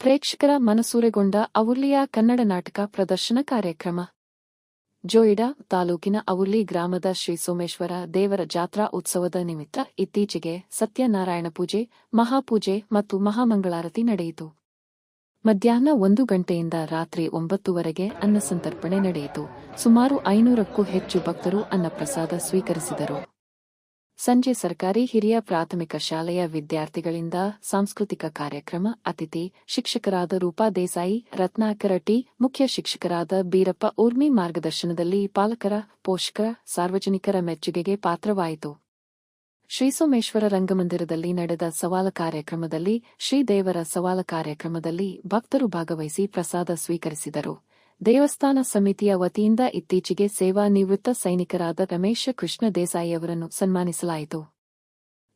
ಪ್ರೇಕ್ಷಕರ ಮನಸೂರೆಗೊಂಡ ಅವುರ್ಲಿಯ ಕನ್ನಡ ನಾಟಕ ಪ್ರದರ್ಶನ ಕಾರ್ಯಕ್ರಮ. ಜೋಯಿಡಾ ತಾಲೂಕಿನ ಅವುರ್ಲಿ ಗ್ರಾಮದ ಶ್ರೀ ಸೋಮೇಶ್ವರ ದೇವರ ಜಾತ್ರಾ ಉತ್ಸವದ ನಿಮಿತ್ತ ಇತ್ತೀಚೆಗೆ ಸತ್ಯನಾರಾಯಣ ಪೂಜೆ, ಮಹಾಪೂಜೆ ಮತ್ತು ಮಹಾಮಂಗಳಾರತಿ ನಡೆಯಿತು. ಮಧ್ಯಾಹ್ನ ಒಂದು ಗಂಟೆಯಿಂದ ರಾತ್ರಿ ಒಂಬತ್ತುವರೆಗೆ ಅನ್ನಸಂತರ್ಪಣೆ ನಡೆಯಿತು. ಸುಮಾರು ಐನೂರಕ್ಕೂ ಹೆಚ್ಚು ಭಕ್ತರು ಅನ್ನಪ್ರಸಾದ ಸ್ವೀಕರಿಸಿದರು. ಸಂಜೆ ಸರ್ಕಾರಿ ಹಿರಿಯ ಪ್ರಾಥಮಿಕ ಶಾಲೆಯ ವಿದ್ಯಾರ್ಥಿಗಳಿಂದ ಸಾಂಸ್ಕೃತಿಕ ಕಾರ್ಯಕ್ರಮ, ಅತಿಥಿ ಶಿಕ್ಷಕರಾದ ರೂಪಾ ದೇಸಾಯಿ, ರತ್ನಾಕರ ಟಿ, ಮುಖ್ಯ ಶಿಕ್ಷಕರಾದ ಬೀರಪ್ಪ ಊರ್ಮಿ ಮಾರ್ಗದರ್ಶನದಲ್ಲಿ ಪಾಲಕರ, ಪೋಷಕರ, ಸಾರ್ವಜನಿಕರ ಮೆಚ್ಚುಗೆಗೆ ಪಾತ್ರವಾಯಿತು. ಶ್ರೀ ಸೋಮೇಶ್ವರ ರಂಗಮಂದಿರದಲ್ಲಿ ನಡೆದ ಸವಾಲ ಕಾರ್ಯಕ್ರಮದಲ್ಲಿ ಶ್ರೀದೇವರ ಸವಾಲ ಕಾರ್ಯಕ್ರಮದಲ್ಲಿ ಭಕ್ತರು ಭಾಗವಹಿಸಿ ಪ್ರಸಾದ ಸ್ವೀಕರಿಸಿದರು. ದೇವಸ್ಥಾನ ಸಮಿತಿಯ ವತಿಯಿಂದ ಇತ್ತೀಚೆಗೆ ಸೇವಾ ನಿವೃತ್ತ ಸೈನಿಕರಾದ ರಮೇಶ ಕೃಷ್ಣ ದೇಸಾಯಿ ಅವರನ್ನು ಸನ್ಮಾನಿಸಲಾಯಿತು.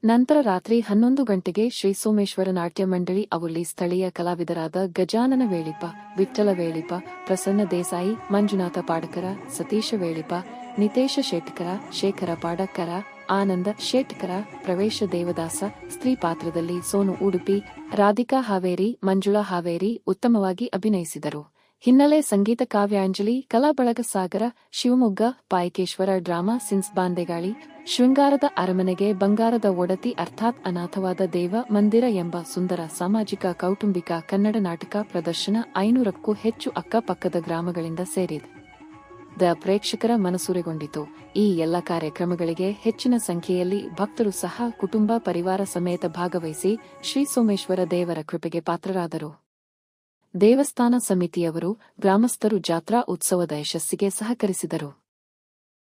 ನಂತರ ರಾತ್ರಿ ಹನ್ನೊಂದು ಗಂಟೆಗೆ ಶ್ರೀ ಸೋಮೇಶ್ವರ ನಾಟ್ಯ ಮಂಡಳಿ, ಅವರಲ್ಲಿ ಸ್ಥಳೀಯ ಕಲಾವಿದರಾದ ಗಜಾನನ ವೇಳಿಪ್ಪ, ವಿಠ್ಠಲ ವೇಳಿಪ ಪ್ರಸನ್ನ ದೇಸಾಯಿ, ಮಂಜುನಾಥ ಪಾಡಕರ, ಸತೀಶ ವೇಳಿಪ ನಿತೇಶ ಶೇಟ್ಕರ, ಶೇಖರ ಪಾಡಕರ, ಆನಂದ ಶೇಟ್ಕರ, ಪ್ರವೇಶ ದೇವದಾಸ, ಸ್ತ್ರೀ ಪಾತ್ರದಲ್ಲಿ ಸೋನು ಉಡುಪಿ, ರಾಧಿಕಾ ಹಾವೇರಿ, ಮಂಜುಳಾ ಹಾವೇರಿ ಉತ್ತಮವಾಗಿ ಅಭಿನಯಿಸಿದರು. ಹಿನ್ನೆಲೆ ಸಂಗೀತ ಕಾವ್ಯಾಂಜಲಿ ಕಲಾ ಬಳಗ ಸಾಗರ, ಶಿವಮೊಗ್ಗ, ಪಾಯಕೇಶ್ವರ ಡ್ರಾಮಾ, ಸಿನ್ಸ್ ಬಾಂದೆಗಾಳಿ, ಶೃಂಗಾರದ ಅರಮನೆಗೆ ಬಂಗಾರದ ಒಡತಿ ಅರ್ಥಾತ್ ಅನಾಥವಾದ ದೇವ ಮಂದಿರ ಎಂಬ ಸುಂದರ ಸಾಮಾಜಿಕ, ಕೌಟುಂಬಿಕ, ಕನ್ನಡ ನಾಟಕ ಪ್ರದರ್ಶನ ಐನೂರಕ್ಕೂ ಹೆಚ್ಚು ಅಕ್ಕಪಕ್ಕದ ಗ್ರಾಮಗಳಿಂದ ಸೇರಿದೆ. ದ ಪ್ರೇಕ್ಷಕರ ಮನಸೂರೆಗೊಂಡಿತು. ಈ ಎಲ್ಲ ಕಾರ್ಯಕ್ರಮಗಳಿಗೆ ಹೆಚ್ಚಿನ ಸಂಖ್ಯೆಯಲ್ಲಿ ಭಕ್ತರು ಸಹ ಕುಟುಂಬ, ಪರಿವಾರ ಸಮೇತ ಭಾಗವಹಿಸಿ ಶ್ರೀ ಸೋಮೇಶ್ವರ ದೇವರ ಕೃಪೆಗೆ ಪಾತ್ರರಾದರು. ದೇವಸ್ಥಾನ ಸಮಿತಿಯವರು ಗ್ರಾಮಸ್ಥರು ಜಾತ್ರಾ ಉತ್ಸವದ ಯಶಸ್ಸಿಗೆ ಸಹಕರಿಸಿದರು.